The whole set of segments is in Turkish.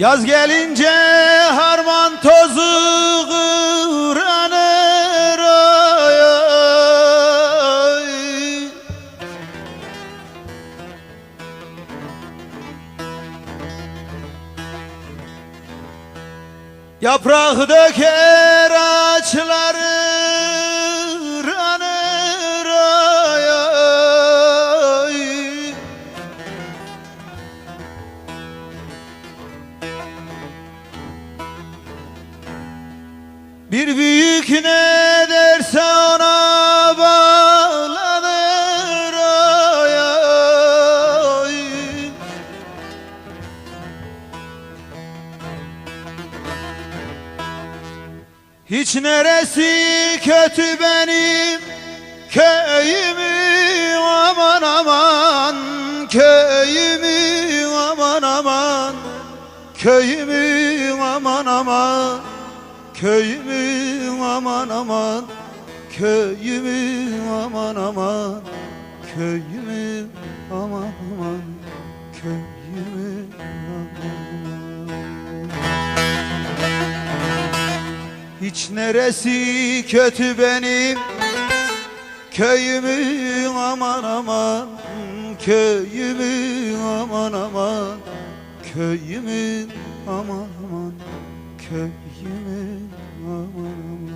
Yaz gelince harman tozu kıranır oy, oy. Yaprak döker ağaçları Bir büyük ne derse ona bağlanır oy, oy. Hiç neresi kötü benim köyümü aman aman köyümü aman aman köyümü aman aman köyümü aman aman köyümü aman aman köyümü aman aman köyümü aman. Hiç neresi kötü benim? Köyümü aman aman Köyümü aman aman Köyümü aman aman Köyümü mama, mama.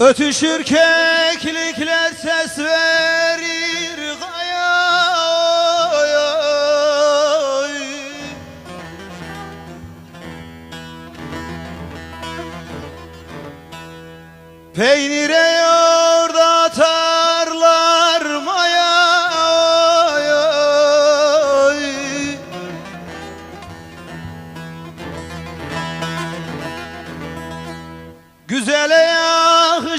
Ötüşür keklikler ses verir gaya oy. Peynire yoğurt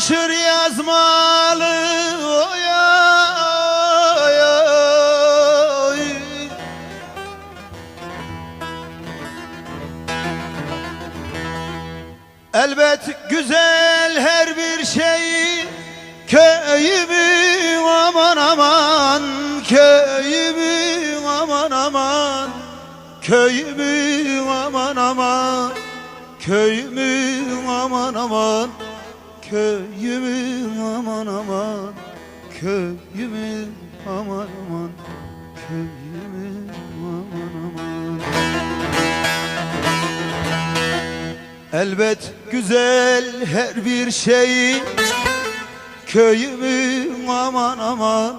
yakışır yazmalı oy, oy, oy. Elbet güzel her bir şeyi Köyümü aman aman Köyümü aman aman Köyümü aman aman Köyümü aman aman Köyümü aman aman Köyümü aman aman Köyümü aman aman. Elbet güzel her bir şey Köyümü aman aman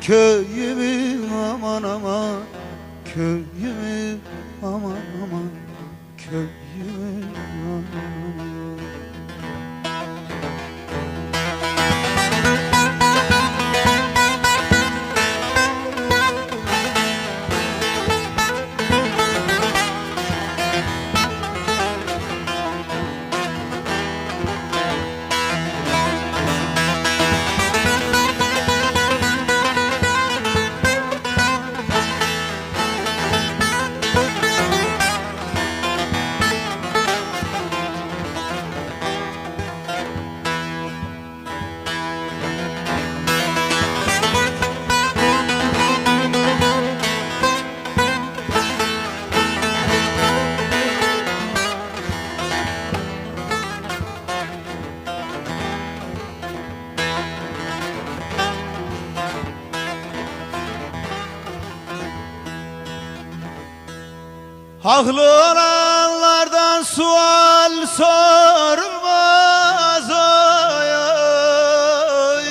Köyümü aman aman Köyümü aman aman Köyümü Haklı olanlardan sual sorulmaz oy, oy.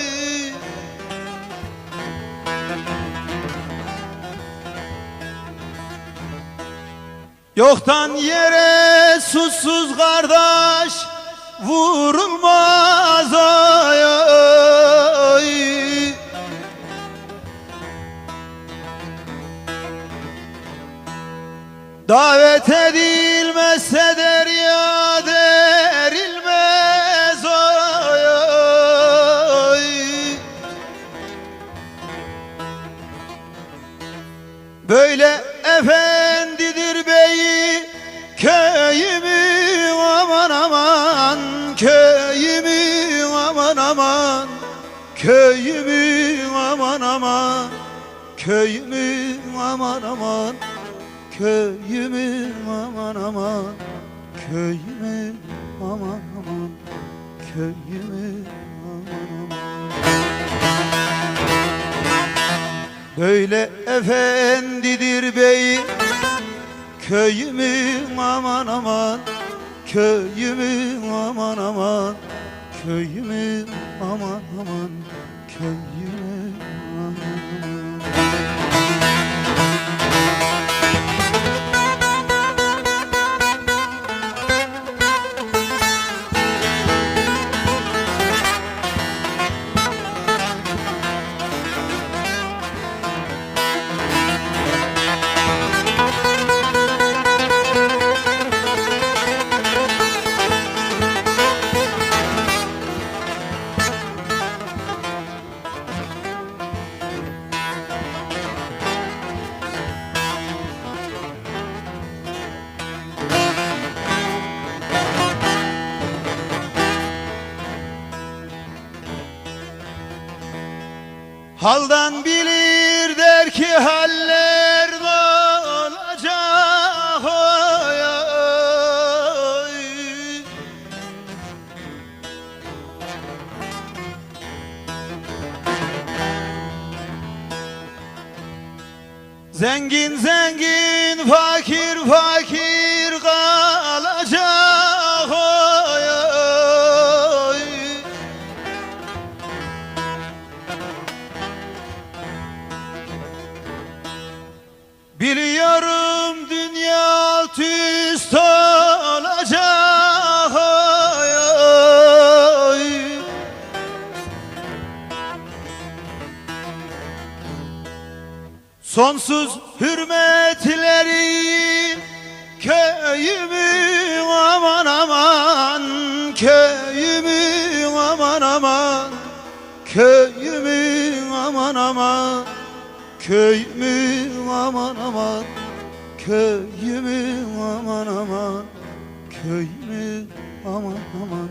Yoktan yere susuz kardeş vurulmaz ay, ay. Davet edilmezse derya derilmez ay, ay. Böyle efendidir beyi köyümü aman aman köyümü aman aman köyümü aman aman köyümü aman aman köyümü aman aman köyümü aman aman köyümü aman aman. Böyle efendidir bey Köyümü aman aman Köyümü aman aman Köyümü aman aman Köyümü Haldan bilir der ki haller ne olacak oy, oy. Zengin zengin fakir Sonsuz hürmetleri köyümü aman aman köyümü aman aman köyümü aman aman köyümü aman aman köyümü aman aman köyümü aman aman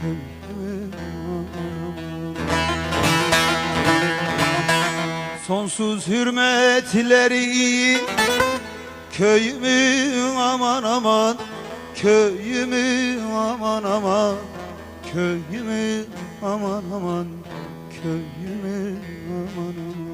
köyümü Sonsuz hürmetleri Köyümü aman aman Köyümü aman aman Köyümü aman aman Köyümü aman aman